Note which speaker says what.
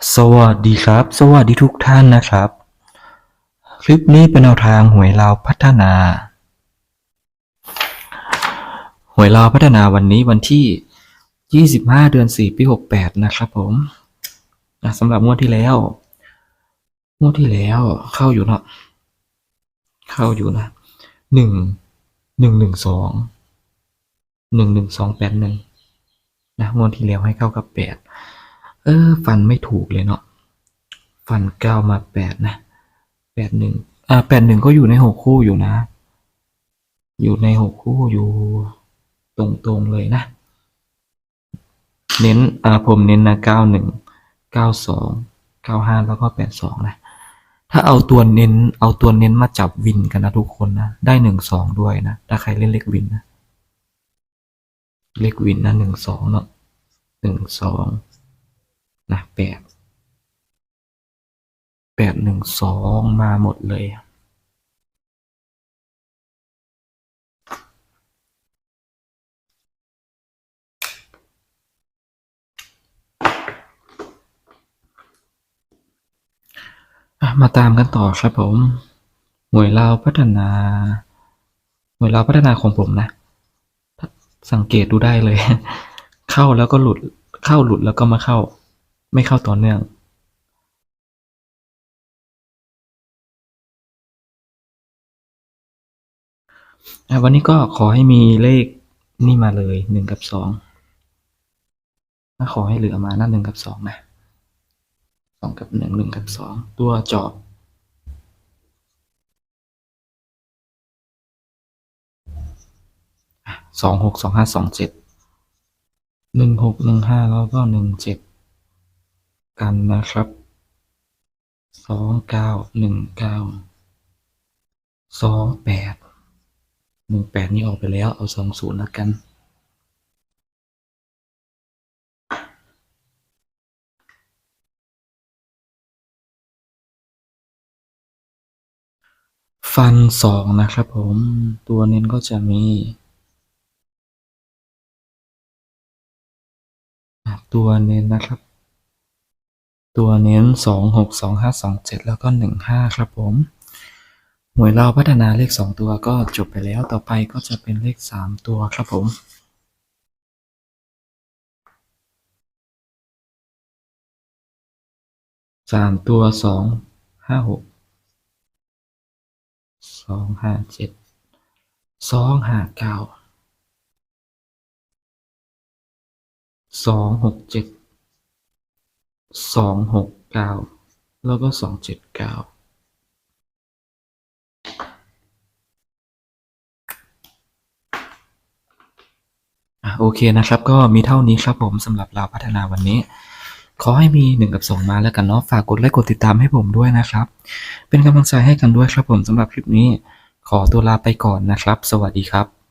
Speaker 1: สวัสดีครับ สวัสดีทุกท่านนะครับ คลิปนี้เป็นแนวทางหวยลาวพัฒนา หวยลาวพัฒนาวันนี้วันที่ 25 เดือน 4 ปี 68 นะครับผมนะสำหรับงวดที่แล้ว งวดที่แล้วเข้าอยู่เนาะเข้าอยู่นะหนึ่งหนึ่งหนึ่งสองหนึ่งหนึ่งสองแปดหนึ่งนะงวดที่แล้วให้เข้ากับแปด เออ ฟันไม่ถูกเลยเนาะ ฟันเก้ามาแปดนะแปดหนึ่งอ่าแปดหนึ่งก็อยู่ในหกคู่อยู่นะ อยู่ในหกคู่อยู่ตรงๆเลยนะ เน้นอ่าผมเน้นนะเก้าหนึ่งเก้าสองเก้าห้าแล้วก็แปดสองนะ ถ้าเอาตัวเน้น เอาตัวเน้นมาจับวินกันนะทุกคนนะ ได้หนึ่งสองด้วยนะ ถ้าใครเล่นเลขวินนะ เลขวินนะหนึ่งสองเนาะหนึ่งสอง แปดแปดหนึ่งสองมาหมดเลย มาตามกันต่อครับผม หน่วยลาพัฒนา หน่วยลาพัฒนาของผมนะ สังเกตดูได้เลย เข้าแล้วก็หลุด เข้าหลุดแล้วก็มาเข้า ไม่เข้าต่อเนื่องวันนี้ก็ขอให้มีเลขนี่มาเลยหนึ่งกับสองขอให้เหลือมาหน้าหนึ่งกับสองนะสองกับหนึ่งหนึ่งกับสองตัวจอบสองหกสองห้าสองเจ็ดหนึ่งหกหนึ่งห้าแล้วก็หนึ่งเจ็ด กันนะครับสองเก้าหนึ่งเก้าสองแปดหนึ่งแปดนี่ออกไปแล้วเอาสองศูนย์แล้วกัน ฟันสองนะครับผมตัวเน้นก็จะมีตัวเน้นนะครับ ตัวเน้นสองหกสองห้าสองเจ็ดแล้วก็หนึ่งห้าครับผม หวยเราพัฒนาเลขสองตัวก็จบไปแล้วต่อไปก็จะเป็นเลขสามตัวครับผมสามตัวสองห้าหกสองห้าเจ็ดสองห้าเก้าสองหกเจ็ด สองหกเก้าแล้วก็สองเจ็ดเก้าอะโอเคนะครับ ก็มีเท่านี้ครับผมสำหรับเราพัฒนาวันนี้ ขอให้มีหนึ่งกับสองมาแล้วกันเนาะฝากกดไลค์กดติดตามให้ผมด้วยนะครับ เป็นกำลังใจให้กันด้วยครับผมสำหรับคลิปนี้ ขอตัวลาไปก่อนนะครับ สวัสดีครับ